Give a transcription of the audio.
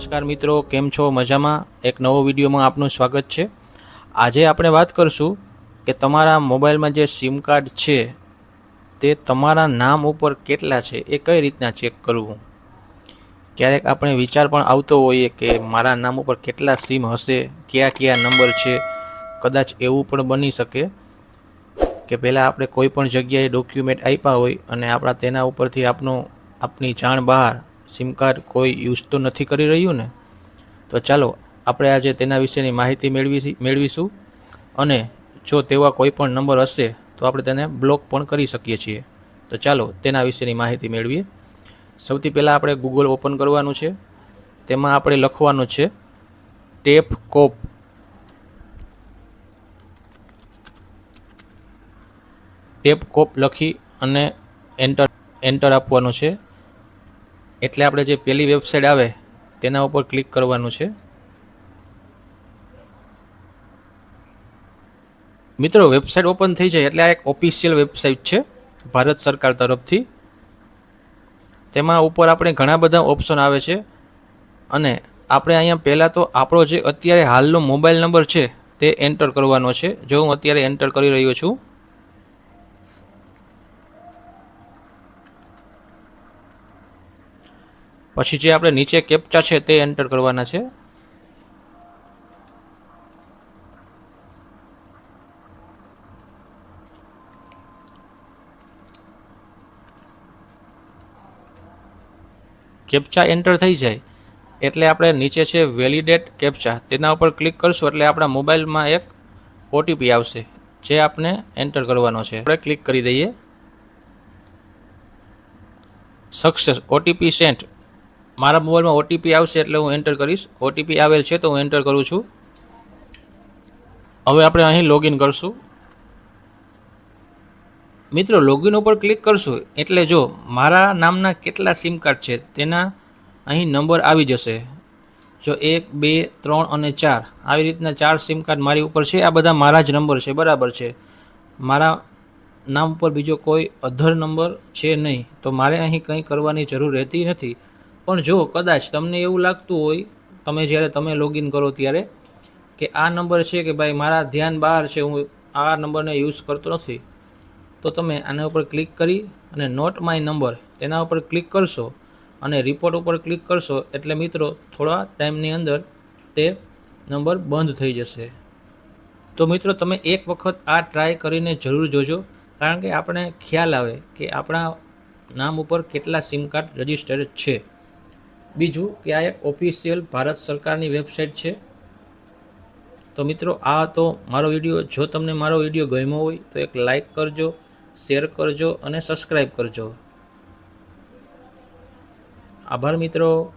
નમસ્કાર મિત્રો, કેમ છો? મજામાં? એક નવો વિડીયોમાં આપનું સ્વાગત છે. આજે આપણે વાત કરશું કે તમારા મોબાઈલમાં જે સિમ કાર્ડ છે, તે તમારા નામ ઉપર કેટલા છે, એ કઈ રીતના ચેક કરવું? ક્યારેક આપણે વિચાર પણ આવતો હોઈએ કે મારા નામ ઉપર કેટલા સિમ હશે, કયા કયા નંબર છે, કદાચ એવું પણ બની શકે કે પહેલાં આપણે કોઈ પણ જગ્યાએ ડોક્યુમેન્ટ આપ્યા હોય અને આપણા તેના ઉપરથી આપનું, આપની જાણ બહાર સિમ કાર્ડ કોઈ યુઝ તો નથી કરી રહ્યું ને? તો ચાલો, આપણે આજે તેના વિશેની માહિતી મેળવી મેળવીશું. અને જો તેવા કોઈ પણ નંબર હશે, તો આપણે તેને બ્લોક પણ કરી શકીએ છીએ. તો ચાલો, તેના વિશેની માહિતી મેળવીએ. સૌથી પહેલાં આપણે ગૂગલ ઓપન કરવાનું છે. તેમાં આપણે લખવાનું છે ટેપ કોપ ટેપ કોપ લખી અને એન્ટર એન્ટર આપવાનું છે. એટલે આપણે જે પહેલી વેબસાઇટ આવે, તેના ઉપર ક્લિક કરવાનું છે. મિત્રો વેબસાઇટ ઓપન થઈ જાય એટલે આ એક ઓફિશિયલ વેબસાઇટ છે, ભારત સરકાર તરફથી. તેમાં ઉપર આપણે ઘણા બધા ઓપ્શન આવે છે. અને આપણે અહીંયા પહેલાં તો આપણો જે અત્યારે હાલનો મોબાઈલ નંબર છે, તે એન્ટર કરવાનો છે. જો હું અત્યારે એન્ટર કરી રહ્યો છું પછી જે આપણે નીચે કેપ્ચા છે તે એન્ટર કરવાના છે. કેપ્ચા એન્ટર થઈ જાય એટલે આપણે નીચે છે વેલિડેટ કેપ્ચા તેના ઉપર ક્લિક કરશું એટલે આપણા મોબાઈલમાં એક ઓટીપી આવશે, જે આપણે એન્ટર કરવાનો છે. આપણે ક્લિક કરી દઈએ. સક્સેસ ઓટીપી સેન્ટ મારા મોબાઈલમાં ઓટીપી આવશે એટલે હું એન્ટર કરીશ. ઓટીપી આવેલ છે તો હું એન્ટર કરું છું. હવે આપણે અહીં લોગિન કરશું. મિત્રો લોગિન ઉપર ક્લિક કરશું એટલે જો મારા નામના કેટલા સિમ કાર્ડ છે તેના અહીં નંબર આવી જશે. જો એક, બે, ત્રણ અને ચાર. આવી રીતના ચાર સિમ કાર્ડ મારી ઉપર છે. આ બધા મારા જ નંબર છે. બરાબર છે. મારા નામ ઉપર બીજો કોઈ અધર નંબર છે નહીં. તો મારે અહીં કંઈ કરવાની જરૂર રહેતી નથી. પણ જો કદાચ તમને એવું લાગતું હોય, તમે જ્યારે તમે લોગિન કરો ત્યારે, કે આ નંબર છે કે ભાઈ મારા ધ્યાન બહાર છે, હું આ નંબરને યુઝ કરતો નથી, તો તમે આના ઉપર ક્લિક કરી અને નોટ માય નંબર તેના ઉપર ક્લિક કરશો અને રિપોર્ટ ઉપર ક્લિક કરશો, એટલે મિત્રો થોડા ટાઈમની અંદર તે નંબર બંધ થઈ જશે. તો મિત્રો તમે એક વખત આ ટ્રાય કરીને જરૂર જોજો, કારણ કે આપણે ખ્યાલ આવે કે આપણા નામ ઉપર કેટલા સિમ કાર્ડ રજિસ્ટર્ડ છે. બીજું કે આ એક ઓફિશિયલ ભારત સરકારની વેબસાઇટ છે. તો મિત્રો, આ તો મારો વીડિયો. જો તમને મારો વીડિયો ગમ્યો હોય, તો એક લાઈક કરજો શેર કરજો અને સબસ્ક્રાઈબ કરજો. આભાર મિત્રો.